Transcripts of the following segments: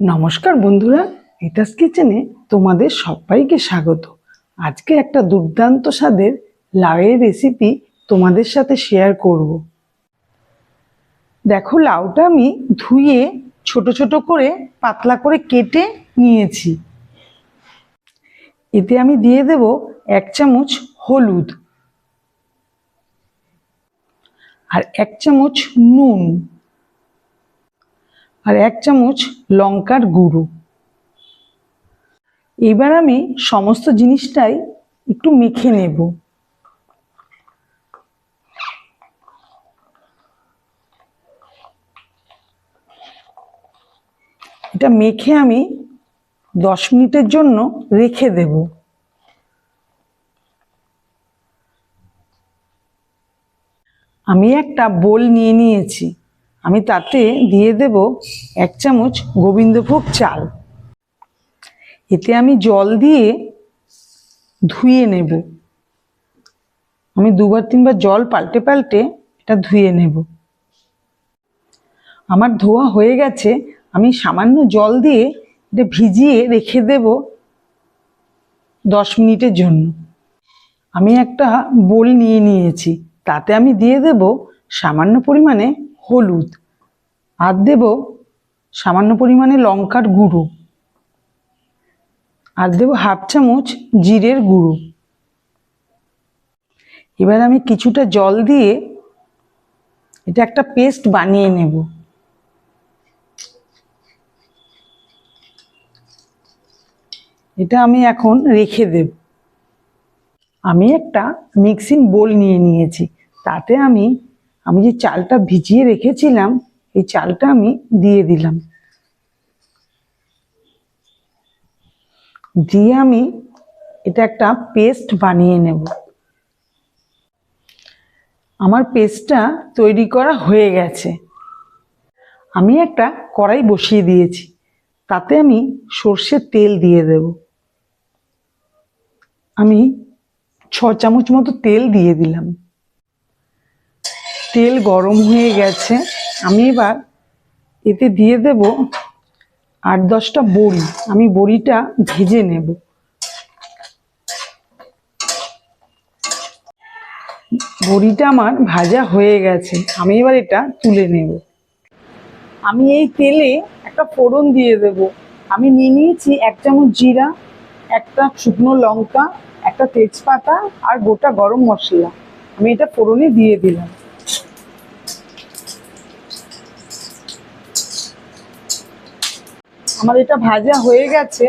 নমস্কার বন্ধুরা রিতাস কিচেনে তোমাদের সবাইকে স্বাগত। আজকে একটা দুর্দান্ত স্বাদের লাউয়ের রেসিপি তোমাদের সাথে শেয়ার করব। দেখো, লাউটা আমি ধুয়ে ছোট ছোট করে পাতলা করে কেটে নিয়েছি। এতে আমি দিয়ে দেব এক চামচ হলুদ। আর এক চামচ নুন। আর এক চামচ লঙ্কার গুঁড়ো। এবার আমি সমস্ত জিনিসটাই একটু মেখে নেব। এটা মেখে আমি দশ মিনিটের জন্য রেখে দেব। আমি একটা বোল নিয়ে নিয়েছি। আমি তাতে দিয়ে দেব এক চামচ গোবিন্দভোগ চাল। এতে আমি জল দিয়ে ধুয়ে নেব। আমি দুবার তিনবার জল পাল্টে পাল্টে এটা ধুয়ে নেব। আমার ধোয়া হয়ে গেছে, আমি সামান্য জল দিয়ে এটা ভিজিয়ে রেখে দেব দশ মিনিটের জন্য। আমি একটা বোল নিয়ে নিয়েছি, তাতে আমি দিয়ে দেব সামান্য পরিমাণে হলুদ। আর দেব সামান্য পরিমাণে লঙ্কার গুঁড়ো। আর দেব হাফ চামচ জিরের গুঁড়ো। এবার আমি কিছুটা জল দিয়ে এটা একটা পেস্ট বানিয়ে নেব। এটা আমি এখন রেখে দেব। আমি একটা মিক্সিং বোল নিয়ে নিয়েছি। তাতে আমি আমি যে চালটা ভিজিয়ে রেখেছিলাম, এই চালটা আমি দিয়ে দিলাম। দিয়ে আমি এটা একটা পেস্ট বানিয়ে নেব। আমার পেস্টটা তৈরি করা হয়ে গেছে। আমি একটা কড়াই বসিয়ে দিয়েছি, তাতে আমি সর্ষের তেল দিয়ে দেব। আমি ছ চামচ মতো তেল দিয়ে দিলাম। তেল গরম হয়ে গেছে, আমি এবার এতে দিয়ে দেব আট দশটা বড়ি। আমি বড়িটা ভেজে নেব। বড়িটা আমার ভাজা হয়ে গেছে, আমি এবার এটা তুলে নেব। আমি এই তেলে একটা ফোড়ন দিয়ে দেব। আমি নিয়ে নিয়েছি এক চামচ জিরা, একটা শুকনো লঙ্কা, একটা তেজপাতা আর গোটা গরম মশলা। আমি এটা ফোড়নে দিয়ে দিলাম। আমার এটা ভাজা হয়ে গেছে।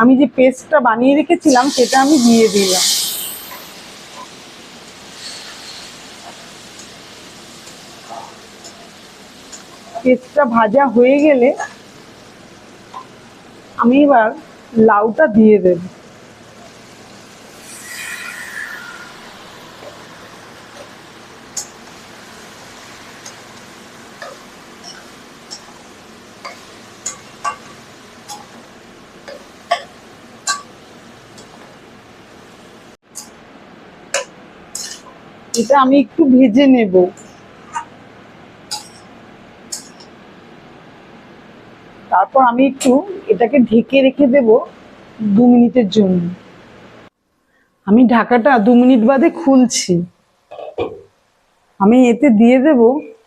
আমি যে পেস্টটা বানিয়ে রেখেছিলাম, সেটা আমি দিয়ে দিলাম। পেস্টটা ভাজা হয়ে গেলে আমি এবার লাউটা দিয়ে দেব। এটা আমি একটু ভেজে নেব। তারপর আমি একটু এটাকে ঢেকে রেখে দেব দু মিনিটের জন্য। আমি ঢাকাটা দু মিনিট বাদে খুলছি। আমি এতে দিয়ে দেব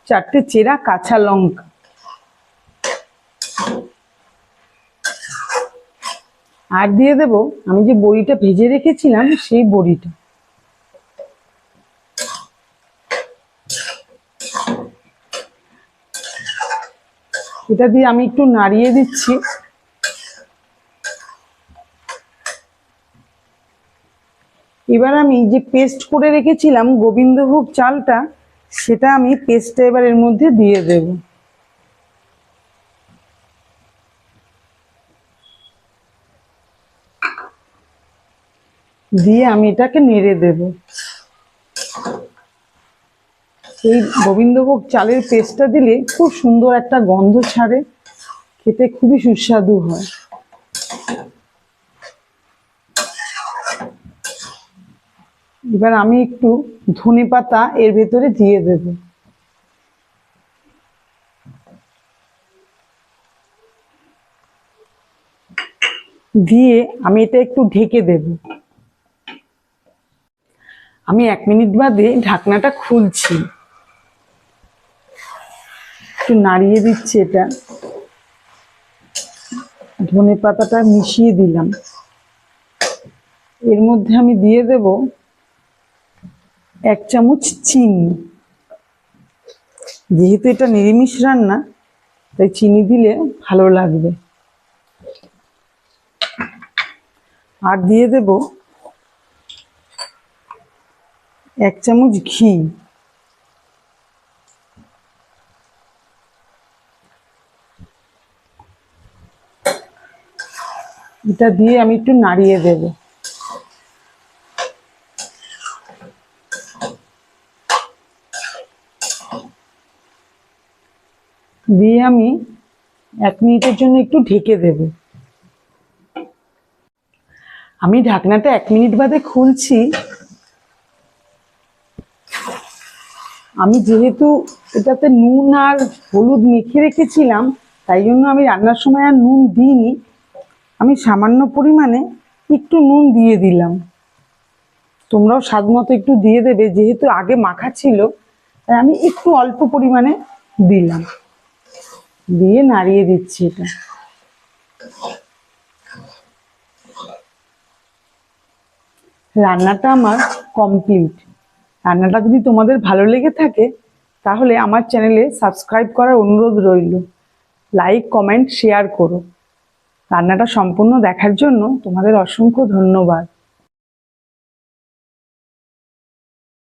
চারটে চেরা কাঁচা লঙ্কা। আর দিয়ে দেব, আমি যে বড়িটা ভেজে রেখেছিলাম সেই বড়িটা। এটা দিয়ে আমি একটু নাড়িয়ে দিচ্ছি। এবার আমি যে পেস্ট করে রেখেছিলাম গোবিন্দভোগ চালটা, সেটা আমি পেস্টটা এবার এর মধ্যে দিয়ে দেব। দিয়ে আমি এটাকে নেড়ে দেব। এই গোবিন্দভোগ চালের পেস্টটা দিলে খুব সুন্দর একটা গন্ধ ছাড়ে, খেতে খুবই সুস্বাদু হয়। এবার আমি একটু ধনে পাতা এর ভেতরে দিয়ে দেবো। দিয়ে আমি এটা একটু ঢেকে দেব। আমি এক মিনিট বাদে ঢাকনাটা খুলছি। একটু নাড়িয়ে দিচ্ছি এটা। ধনে পাতাটা মিশিয়ে দিলাম। এর মধ্যে আমি দিয়ে দেব এক চামচ চিনি। যেহেতু এটা নিরামিষ রান্না, তাই চিনি দিলে ভালো লাগবে। আর দিয়ে দেব এক চামচ ঘি। এটা দিয়ে আমি একটু নাড়িয়ে দেব। দিয়ে আমি এক মিনিটের জন্য একটু ঢেকে দেব। আমি ঢাকনাটা এক মিনিট বাদে খুলছি। আমি যেহেতু এটাতে নুন আর হলুদ মেখে রেখেছিলাম, তাই জন্য আমি রান্নার সময় আর নুন দিইনি। আমি সামান্য পরিমাণে একটু নুন দিয়ে দিলাম। তোমরাও স্বাদ মতো একটু দিয়ে দেবে, যেহেতু আগে মাখা ছিল, তাই আমি একটু অল্প পরিমাণে দিলাম। দিয়ে নাড়িয়ে দিচ্ছি এটা। রান্নাটা আমার কমপ্লিট রান্নাটা যদি তোমাদের ভালো লেগে থাকে, তাহলে আমার চ্যানেলে সাবস্ক্রাইব করার অনুরোধ রইল। লাইক কমেন্ট শেয়ার করো। রান্নাটা সম্পূর্ণ দেখার জন্য তোমাদের অসংখ্য ধন্যবাদ।